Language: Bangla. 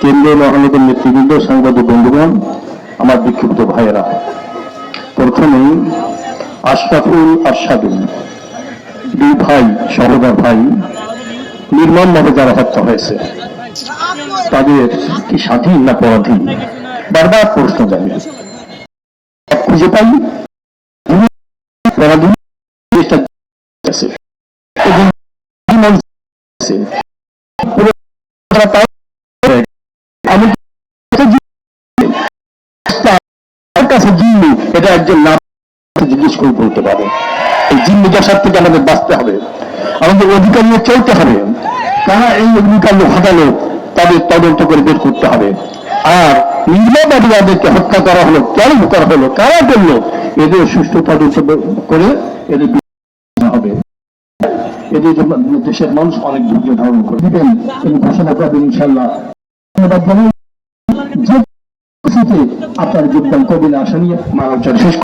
কেন্দ্রীয় মহানগর নেতৃবৃন্দ, সাংবাদিক বন্ধুগণ, আমার বিক্ষিপ্ত ভাইয়েরা। প্রথমেই আশরাফুল আশাদুল দুই ভাই সহোদর ভাই, নির্মমভাবে যারা হত্যা হয়েছে, তাদের কি স্বাধীন না পরাধীন? বারবার প্রশ্ন জাগে খুঁজে পাই, পরাধীন একজন নাম জিজ্ঞেস করে বলতে পারে। এই জিম্মি দশার থেকে আমাদের বাঁচতে হবে। আমাদের অধিকার নিয়ে চলতে হবে। কারা এই অগ্নিকাণ্ড ঘটালো, তাদের তদন্ত করে বের করতে হবে। আর নির্মমভাবে যাদেরকে হত্যা করা হলো, কেন করা হলো, কারা করল, এদের সুষ্ঠু তদন্ত করে এদের হবে। এদের দেশের মানুষ অনেক ধৈর্য ধারণ করে দিবেন, তিনি ঘোষণা করবেন ইনশাল্লাহ ধন্যবাদ আপনার যোগদান কবিলা আসা নিয়ে মানবচার শেষ